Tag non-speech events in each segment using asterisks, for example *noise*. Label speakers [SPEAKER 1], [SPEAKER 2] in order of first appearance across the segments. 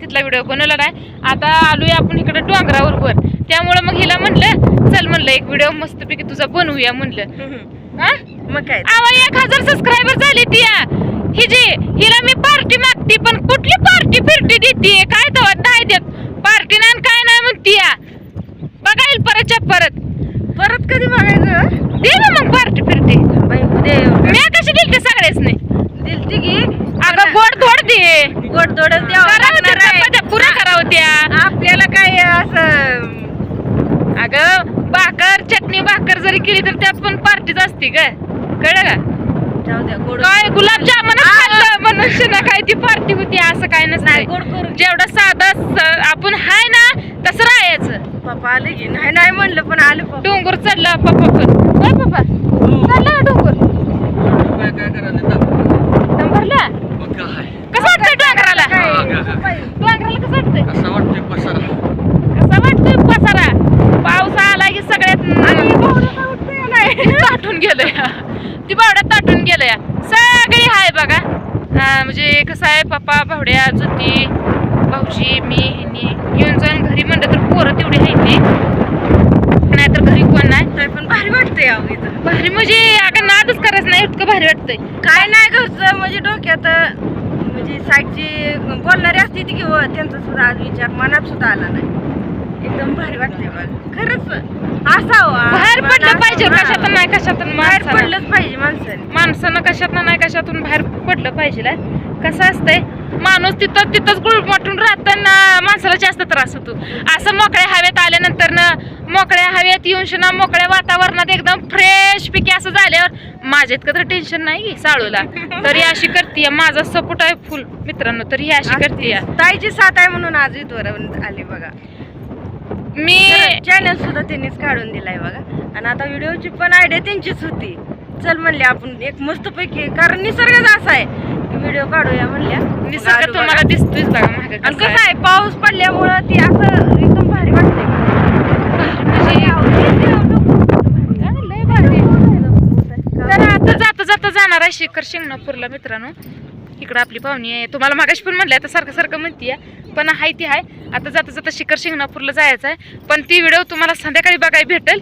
[SPEAKER 1] तिथला व्हिडिओ बनवला नाही. आता आलोय आपण इकडे डोंगरावर वर त्यामुळे मग हिला म्हणलं चल म्हणलं एक व्हिडिओ मस्तपैकी तुझा बनवूया म्हणलं. हा?
[SPEAKER 2] मग काय?
[SPEAKER 1] आवा एक हजार सबस्क्रायबर झाली ती या. ही जी हिला मी पार्टी मागते पण कुठली पार्टी फिरती देते काय तेव्हा नाही देत. पार्टी नाही काय नाही म्हणती या बघा येईल परतच्या परत.
[SPEAKER 2] परत कधी बघायचं
[SPEAKER 1] दे ना मग पार्टी फिरते. मी कशी दिलते सगळेच नाही
[SPEAKER 2] दिलती की?
[SPEAKER 1] अगं गोड थोड दे.
[SPEAKER 2] गोड थोडं द्यावं
[SPEAKER 1] करावं
[SPEAKER 2] लागणार आहे.
[SPEAKER 1] त्या पुऱ्या करावं त्या
[SPEAKER 2] आपल्याला काय असं
[SPEAKER 1] अगं भाकर चटणी भाकर जरी केली तर त्यात पण पार्टीच असते ग. कळलं का?
[SPEAKER 2] जाऊ द्या गोड
[SPEAKER 1] काय गुलाबजामुन खाल्लं. म्हणून ना काय ती पार्टी होती असं काय
[SPEAKER 2] नाही
[SPEAKER 1] नसतं
[SPEAKER 2] गोड करू
[SPEAKER 1] जेवढं साधं स- आपण हाय ना तसं राहायचं.
[SPEAKER 2] पप्पा आले की नाही नाही म्हणलं पण आले पप्पा.
[SPEAKER 1] डोंगर चढला पप्पा पण. काय पप्पा? चढला ना डोंगर दम भरला कसं वाटतंय डोंगराला डोंगराला कसं वाटतंय कसं वाटतंय पसारा पाऊस आला की सगळ्यात नाही ताटून गेलंय ती बावड्यात ताटून गेलंय सगळी हाय बघा. म्हणजे कसं आहे पप्पा भावड्या जुती भाऊजी मी हिनी येऊन जाऊन घरी म्हणलं तर पोरं तेवढी आहे ती. नाहीतर घरी कोण नाही.
[SPEAKER 2] नाही पण भारी वाटतंय अहो इथं.
[SPEAKER 1] भारी म्हणजे अगं नादच करायचं नाही इतकं भारी वाटतंय.
[SPEAKER 2] काय नाही घरचं म्हणजे डोक्यात म्हणजे साईडची बोलणारी असते ती किंवा त्यांचा सुद्धा आज विचार मनात सुद्धा आला नाही. एकदम भारी वाटते खरंच असावं.
[SPEAKER 1] बाहेर पडलं पाहिजे. कशातून नाही कशातून
[SPEAKER 2] बाहेर
[SPEAKER 1] माणसानं.
[SPEAKER 2] पडलंच पाहिजे माणसाने.
[SPEAKER 1] माणसानं कशातनं नाही कशातून बाहेर पडलं पाहिजे ला. कसं असतंय माणूस तिथं तिथंच गुळमटून राहताना माणसाला जास्त त्रास होतो. असं मोकळ्या हवेत आल्यानंतर ना मोकळ्या हवेत येऊन शिना मोकळ्या वातावरणात एकदम फ्रेश पिके असं झाल्यावर माझ्या इतकं तर टेन्शन नाही साळूला. तरी अशी करते माझा सपोर्ट आहे फुल मित्रांनो तरी ही अशी करते
[SPEAKER 2] ताईची साथ आहे म्हणून आज इथवर आली बघा.
[SPEAKER 1] मी
[SPEAKER 2] चॅनल सुद्धा त्यांनीच काढून दिलाय बघा. आणि आता व्हिडिओची पण आयडिया त्यांचीच होती. चल म्हणले आपण एक मस्त पैकी कारण निसर्गच असा आहे व्हिडिओ काढूया म्हणल्या.
[SPEAKER 1] निसर्ग
[SPEAKER 2] बघा.
[SPEAKER 1] तुम्हाला दिसतोयच बघा मागे
[SPEAKER 2] आणि कसं आहे. पाऊस पडल्यामुळं ती असं एकदम भारी वाटते.
[SPEAKER 1] तर आता जाता जाता जाणार आहे शिखर शिंगणापूरला मित्रांनो. इकडं आपली पाहुणी आहे. तुम्हाला मागाशी पण म्हणलं आता सारखं सारखं म्हणतीये पण हाय ती हाय. आता जाता जाता शिखर शिंगणापूरला जायचं आहे पण ती व्हिडिओ तुम्हाला संध्याकाळी बघायला भेटेल.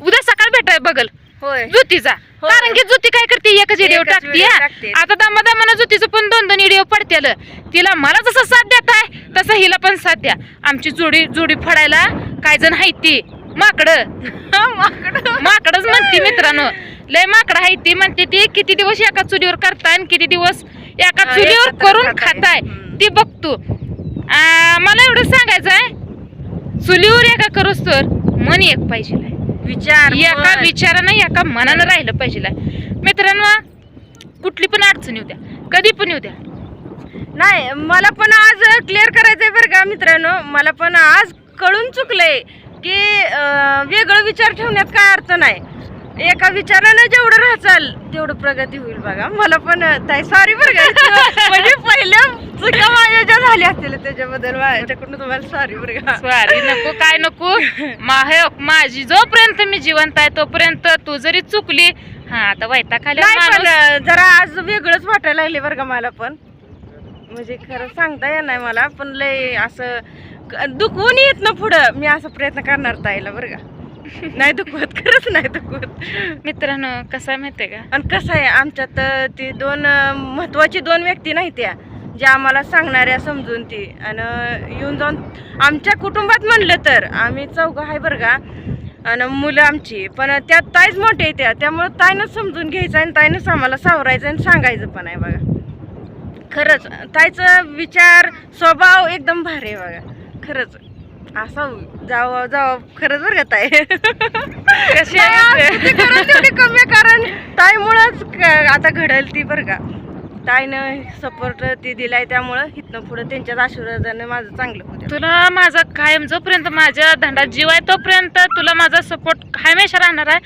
[SPEAKER 1] उद्या सकाळी भेटाय बघल.
[SPEAKER 2] होय.
[SPEAKER 1] ज्योतीचा. कारण की ज्योती काय करते एकच व्हिडिओ
[SPEAKER 2] एकच
[SPEAKER 1] टाकते. आता दमा दमानं ज्योतीचं पण दोन दोन व्हिडिओ पडतेल तिला मला जसं साथ देत आहे तसं हिला पण साथ द्या. आमची जोडी जोडी फडायला काय जण आहे ती. माकडं. माकडच म्हणते मित्रांनो. लय माकडं आहे ती. म्हणते ती किती दिवस एका चुलीवर करताय आणि किती दिवस एका चुलीवर करून
[SPEAKER 2] खाताय.
[SPEAKER 1] ती बघतो मला एवढं सांगायचं आहे. चुलीवर एका करूस तर मन एक पाहिजे
[SPEAKER 2] विचार
[SPEAKER 1] एका. विचारानं एका मनानं राहिलं पाहिजे मित्रांनो कुठली पण अडचण येऊ द्या. कधी पण येऊ द्या.
[SPEAKER 2] नाही मला पण आज क्लिअर करायचंय बरं का मित्रांनो. मला पण आज कळून चुकलंय की वेगळं विचार ठेवण्यात काय अर्थ नाही. एका विचारानं जेवढं राहचाल तेवढं प्रगती होईल बघा. मला पण ताई सॉरी बरं का. म्हणजे पहिल्या चुका माझ्या ज्या झाल्या असतील त्याच्याबद्दल माझ्याकडून तुम्हाला सॉरी बरं का.
[SPEAKER 1] स्वारी नको काय नको. मा- हे माझी जोपर्यंत मी जिवंत आहे तोपर्यंत तू जरी चुकली हा आता वैता खाली
[SPEAKER 2] नाही पण अं, जरा आज वेगळंच वाटायला लागले बरं का मला पण. म्हणजे खरं सांगता येणार मला पण लय असं दुखवून येत ना पुढं. मी असा प्रयत्न करणार ताईला बरं का. नाही दुखवत खरंच नाही दुखवत.
[SPEAKER 1] मित्रांनो कसं आहे माहितीये का?
[SPEAKER 2] आणि कसं आहे आमच्यात ती दोन महत्वाची दोन व्यक्ती नाही त्या ज्या आम्हाला सांगणाऱ्या समजून ती. आणि येऊन जाऊन आमच्या कुटुंबात म्हणलं तर आम्ही चौघं आहे बरं का आणि मुलं आमची. पण त्यात ताईच मोठे आहे त्या त्यामुळं ताईनंच समजून घ्यायचं आणि ताईनंच आम्हाला सावरायचं आणि सांगायचं पण आहे बघा. खरंच ताईचा विचार स्वभाव एकदम भारी आहे बघा. खरंच. असं जावं जावं. खरंच बरं का ताई? *laughs* कमी आहे, कारण ताईमुळंच आता घडल ती बरं का. ताईनं सपोर्ट ती दिलाय त्यामुळं इथनं पुढं त्यांच्याच आशीर्वादानं माझं चांगलं होतं
[SPEAKER 1] तुला माझा कायम जोपर्यंत माझ्या धंदा जीव आहे तोपर्यंत तुला माझा सपोर्ट हमेशा राहणार आहे.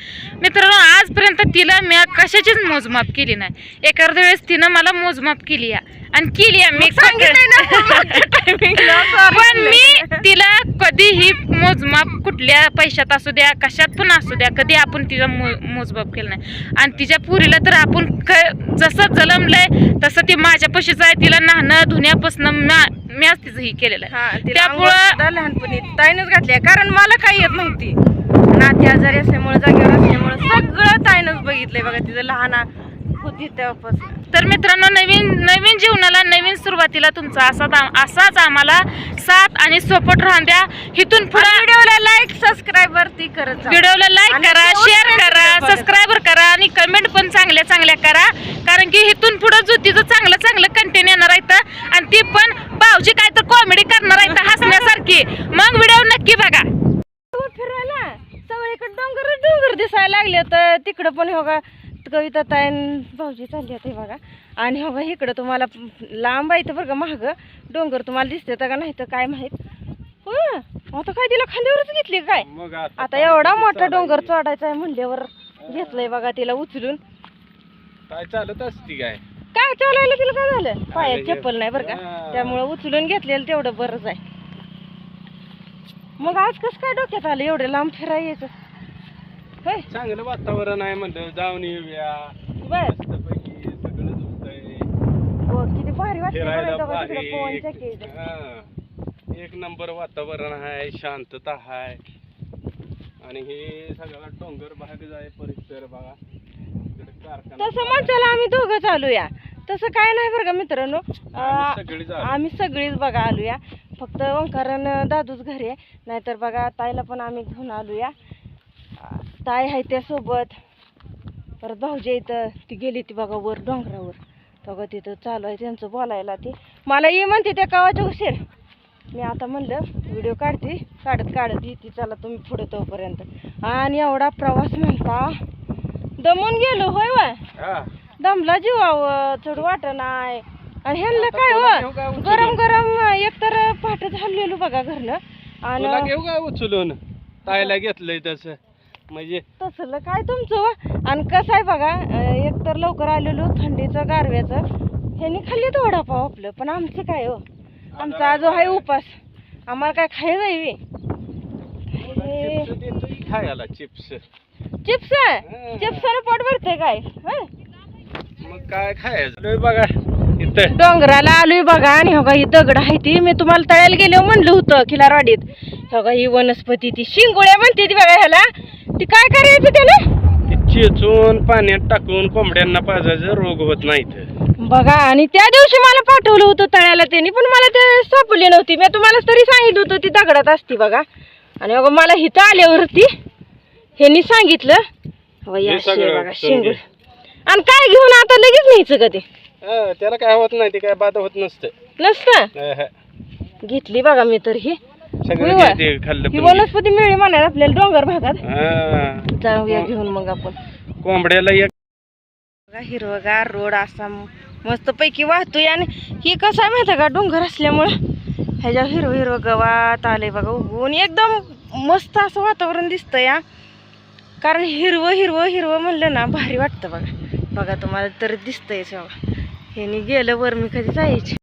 [SPEAKER 1] मित्रांनो आजपर्यंत तिला मी कशाचीच मोजमाप केली नाही. एखाद्या वेळेस तिनं मला मोजमाप केली आहे आणि केली आम्ही. *laughs* पण मी तिला कधीही मोजमाप कुठल्या पैशात असू द्या कशात पण असू द्या कधी आपण तिचा मो- मोजमाप केलं नाही. आणि तिच्या पुरीला तर आपण क- जसं जलमलंय तसं ती माझ्या पशीच आहे. तिला नाहणं धुण्यापासून म्याच तिचं ही केलेलं आहे.
[SPEAKER 2] हा
[SPEAKER 1] त्यामुळं
[SPEAKER 2] लहानपणी ताईनच घातली कारण मला काही येत नव्हती. नाती आजारी असल्यामुळे जागेवर असल्यामुळे सगळं ताईनच बघितलंय बघा तिचं लहान होती तेव्हापासून.
[SPEAKER 1] तर मित्रांनो नवीन नवीन जीवनाला नवीन सुरुवातीला तुमचा असाच आम- असाच आम्हाला साथ आणि सपोर्ट राहून द्या. इथून पुढे
[SPEAKER 2] व्हिडिओला लाईक सबस्क्राईब ती करत जा.
[SPEAKER 1] व्हिडिओला लाईक
[SPEAKER 2] आणि
[SPEAKER 1] करा
[SPEAKER 2] तेवढं
[SPEAKER 1] शेअर करा
[SPEAKER 2] बघत.
[SPEAKER 1] सबस्क्राईबर करा आणि कमेंट पण चांगल्या चांगल्या करा. कारण की इथून पुढे ज्योतीचं चांगलं चांगलं कंटेंट येणार आहे आणि ती पण भाऊजी काय तर कॉमेडी करणार आहे हसण्यासारखी. मग व्हिडिओ नक्की बघा.
[SPEAKER 2] फिरायला. सगळीकडे डोंगर डोंगर दिसायला लागले तर तिकडं पण हो का कविता ताईन भाऊजी चालली होते बघा. आणि हो का इकडं तुम्हाला लांब आहे इथं बरं का महाग डोंगर तुम्हाला दिसते का नाही तर काय माहीत. हो आता काय तिला खांद्यावरच घेतली काय? आता एवढा मोठा डोंगर चढायचा आहे म्हणल्यावर घेतलंय बघा तिला उचलून.
[SPEAKER 3] काय चालत असती काय?
[SPEAKER 2] काय चालायला तिला काय झालं? पायात
[SPEAKER 3] हे-
[SPEAKER 2] चप्पल नाही बरं का?
[SPEAKER 3] हा.
[SPEAKER 2] त्यामुळं उचलून घेतलेलं तेवढं बरंच आहे. मग आज कसं काय डोक्यात आलं एवढं लांब फिरायचं? होय
[SPEAKER 3] चांगलं वातावरण आहे म्हणलं जाऊन येऊया.
[SPEAKER 2] बर.
[SPEAKER 3] मस्तपैकी सगळं दुखतंय
[SPEAKER 2] हो किती भारी वाटते तिकडं पवन
[SPEAKER 3] एक-
[SPEAKER 2] चक्की इथं.
[SPEAKER 3] हा. एक नंबर वातावरण आहे शांतता आहे. आणि हे सगळा डोंगर भाग आहे परिसर बघा. इकडे कारखाना
[SPEAKER 2] तसं म्हणताला आम्ही दोघं चालूया. तसं काय नाही बरं का मित्रांनो.
[SPEAKER 3] आम्ही
[SPEAKER 2] अं,
[SPEAKER 3] सगळीच आलो.
[SPEAKER 2] आम्ही सगळीच बघा आलूया. फक्त ओंकारण दादूच घरी आहे. नाहीतर बघा ताईला पण आम्ही घेऊन आलूया. ताई आहे त्यासोबत. परत भाऊजी इथं. ती गेली ती बघा वर डोंगरावर. बघा तिथं चालू आहे त्यांचं बोलायला ती. मला ये म्हणते त्या कावाच्या उशीर. मी आता म्हणलं व्हिडिओ काढते काढत काढत येते चला तुम्ही पुढे तोपर्यंत. आणि एवढा प्रवास म्हणता. दमून गेलो होय
[SPEAKER 3] हा.
[SPEAKER 2] दमला जीवावं चढ वाट नाही. आणि ह्यांना काय हो? गरम गरम एकतर पहाटे झालेलो बघा घरनं. आणि
[SPEAKER 3] घेऊ का उचलून? ताईला घेतलंय तसं. म्हणजे
[SPEAKER 2] तसलं काय तुमचं? आणि कसं आहे बघा अं, एकतर लवकर आलेलो थंडीचं गारव्याचं. ह्यांनी खाल्ली वडापाव आपलं पण आमचं काय हो? आमचा आजो आहे उपास. आम्हाला काय खायला जाईवी
[SPEAKER 3] चिप्स खायला चिप्स.
[SPEAKER 2] चिप्स चिप्सनं पोट भरते काय? हं?
[SPEAKER 3] मग काय खायचं? बघा इथं.
[SPEAKER 2] डोंगराला आलोय बघा आणि हो ही दगड आहे ती. मी तुम्हाला तळ्याला गेलो म्हणलं होतं खिलारवाडीत. हो का ही वनस्पती ती. शिंगोळ्या म्हणते ती बघा ह्याला. ती काय करायचं त्याला?
[SPEAKER 3] ते चेचून पाण्यात टाकून कोंबड्यांना पाजायचं रोग होत नाहीत
[SPEAKER 2] बघा आणि त्या दिवशी मला पाठवलं होतं तळ्याला त्यांनी पण मला ते सापडली नव्हती. मी तुम्हाला तरी सांगितलं होतं ती दगडात असती बघा. आणि बघा मला हिथं आल्यावरती ह्यांनी सांगितलं या
[SPEAKER 3] हे
[SPEAKER 2] अशी आहे
[SPEAKER 3] सगळं
[SPEAKER 2] बघा शिंगोळ. आणि काय घेऊन आता लगेच न्यायचं का ते?
[SPEAKER 3] त्याला काय होत नाही ते काय बाद होत नसतं.
[SPEAKER 2] नसतं? घेतली बघा मी तर ही.
[SPEAKER 3] सगळं
[SPEAKER 2] होय.
[SPEAKER 3] ते- ते खाल्लं
[SPEAKER 2] ही
[SPEAKER 3] पण.
[SPEAKER 2] वनस्पती मिळली म्हणायला आपल्याला डोंगर भागात.
[SPEAKER 3] हा.
[SPEAKER 2] जाऊया घेऊन मग आपण.
[SPEAKER 3] कोंबड्याला एक
[SPEAKER 2] बघा हिरवगार रोड असा मस्त पैकी वाहतोय आणि ही कसं आहे माहिती आहे का? डोंगर असल्यामुळं ह्याच्या हिरवं हिरवं गवात आले बघा. उगवून एकदम मस्त असं वातावरण दिसतं या कारण हिरवं हिरवं हिरवं म्हणलं ना भारी वाटतं बघा. बघा तुम्हाला तर दिसतंयच बघा ह्यानी गेलं वर मी कधी जायचे.